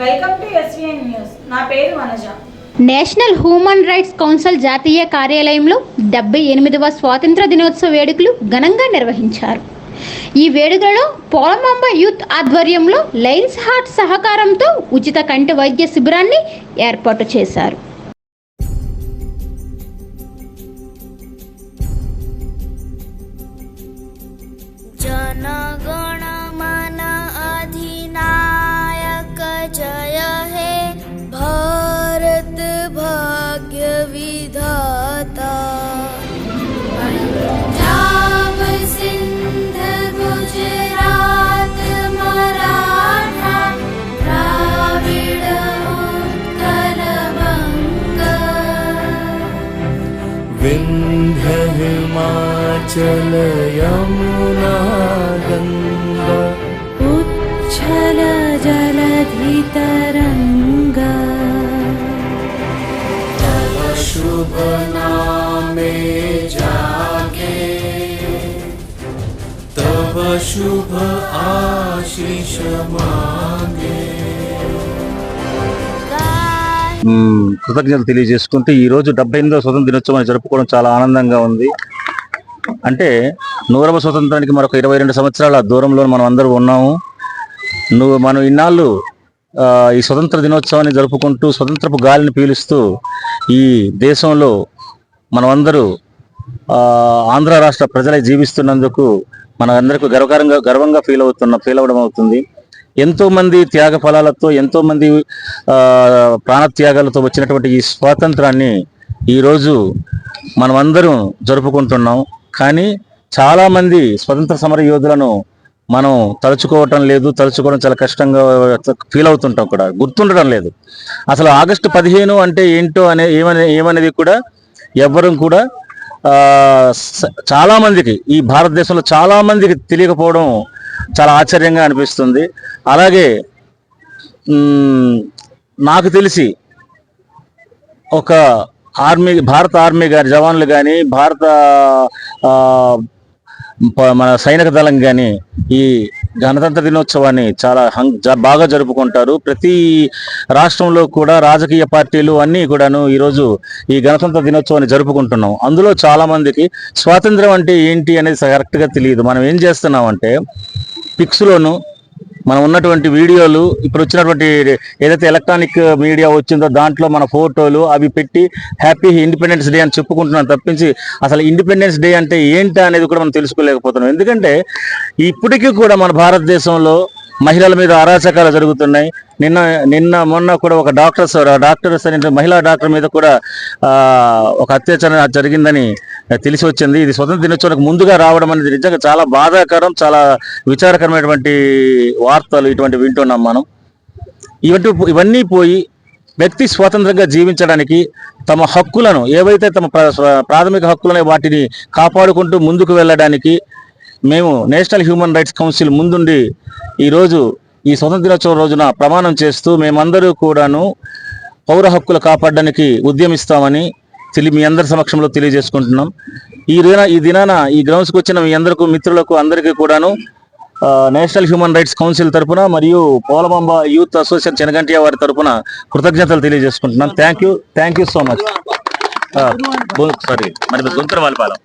Welcome to news. నా పేరు Vanaja. National Human Rights Council జాతీయ కార్యాలయంలో డెబ్బై ఎనిమిదవ స్వాతంత్ర దినోత్సవ వేడుకలు ఘనంగా నిర్వహించారు. ఈ వేడుకలలో పోలమాంబ యూత్ ఆధ్వర్యంలో లైన్స్ హార్ట్ సహకారంతో ఉచిత కంటి వైద్య శిబిరాన్ని ఏర్పాటు చేశారు. विधाता। गुजरा धराविन्दर विन्दचलयं नागन्ध उच्छल जलधितर शुभ नामे जागे तव शुभ आशीष मांगे మ్మ్, కృతజ్ఞతలు తెలియజేసుకుంటూ ఈ రోజు డెబ్బై ఎనిమిదవ స్వతంత్ర దినోత్సవాన్ని జరుపుకోవడం చాలా ఆనందంగా ఉంది అంటే నూరవ స్వతంత్రానికి మరొక ఇరవై రెండు సంవత్సరాల దూరంలో మనం అందరూ ఉన్నాము నువ్వు మనం ఇన్నాళ్ళు ఆ, ఈ స్వతంత్ర దినోత్సవాన్ని జరుపుకుంటూ స్వతంత్రపు గాలిని పీలుస్తూ ఈ దేశంలో మనమందరూ ఆంధ్ర రాష్ట్ర ప్రజలై జీవిస్తున్నందుకు మనందరికీ గర్వకరంగా గర్వకారంగా గర్వంగా ఫీల్ అవుతున్న ఫీల్ అవ్వడం అవుతుంది. ఎంతోమంది త్యాగ ఫలాలతో ఎంతోమంది ప్రాణత్యాగాలతో వచ్చినటువంటి ఈ స్వాతంత్రాన్ని ఈరోజు మనమందరం జరుపుకుంటున్నాం. కానీ చాలామంది స్వతంత్ర సమర యోధులను మనం తలుచుకోవటం లేదు తలుచుకోవడం చాలా కష్టంగా ఫీల్ అవుతుంటాం కూడా. గుర్తుండడం లేదు. అసలు ఆగస్టు పదిహేను అంటే ఏంటో అనే ఏమనే ఏమనేది కూడా ఎవ్వరం కూడా చాలామందికి ఈ భారతదేశంలో చాలామందికి తెలియకపోవడం చాలా ఆశ్చర్యంగా అనిపిస్తుంది. అలాగే నాకు తెలిసి ఒక ఆర్మీ భారత ఆర్మీ కానీ జవాన్లు కానీ భారత మన సైనిక దళం కానీ ఈ గణతంత్ర దినోత్సవాన్ని చాలా బాగా జరుపుకుంటారు. ప్రతి రాష్ట్రంలో కూడా రాజకీయ పార్టీలు అన్నీ కూడాను ఈరోజు ఈ గణతంత్ర దినోత్సవాన్ని జరుపుకుంటున్నాం. అందులో చాలామందికి స్వాతంత్రం అంటే ఏంటి అనేది కరెక్ట్గా తెలియదు మనం ఏం చేస్తున్నామంటే పిక్స్లోను మనం ఉన్నటువంటి వీడియోలు ఇప్పుడు వచ్చినటువంటి ఏదైతే ఎలక్ట్రానిక్ మీడియా వచ్చిందో దాంట్లో మన ఫోటోలు అవి పెట్టి హ్యాపీ ఇండిపెండెన్స్ డే అని చెప్పుకుంటున్నాం తప్పించి అసలు ఇండిపెండెన్స్ డే అంటే ఏంటి అనేది కూడా మనం తెలుసుకోలేకపోతున్నాం. ఎందుకంటే ఇప్పటికీ కూడా మన భారతదేశంలో మహిళల మీద అరాచకాలు జరుగుతున్నాయి. నిన్న నిన్న మొన్న కూడా ఒక డాక్టర్స్ డాక్టర్స్ అనే మహిళా డాక్టర్ మీద కూడా ఒక అత్యాచారం జరిగిందని తెలిసి వచ్చింది. ఇది స్వతంత్ర దినోత్సవానికి ముందుగా రావడం అనేది నిజంగా చాలా బాధాకరం చాలా విచారకరమైనటువంటి వార్తలు ఇటువంటి వింటున్నాం మనం. ఇవంటి ఇవన్నీ పోయి వ్యక్తి స్వతంత్రంగా జీవించడానికి తమ హక్కులను ఏవైతే తమ ప్రాథమిక హక్కులను వాటిని కాపాడుకుంటూ ముందుకు వెళ్ళడానికి మేము నేషనల్ హ్యూమన్ రైట్స్ కౌన్సిల్ ముందుండి ఈరోజు ఈ స్వతంత్ర దినోత్సవం రోజున ప్రమాణం చేస్తూ మేమందరూ కూడాను పౌర హక్కులు కాపాడడానికి ఉద్యమిస్తామని తెలియ మీ అందరి సమక్షంలో తెలియజేసుకుంటున్నాం. ఈ దిన ఈ దినాన ఈ గ్రౌండ్స్కి వచ్చిన మీ అందరికీ మిత్రులకు అందరికీ కూడాను నేషనల్ హ్యూమన్ రైట్స్ కౌన్సిల్ తరపున మరియు పోలమాంబ యూత్ అసోసియేషన్ చెనగంటియా వారి తరపున కృతజ్ఞతలు తెలియజేసుకుంటున్నాం. Thank you thank you so much. Sorry మరి గుంతర వాలిపాలెం.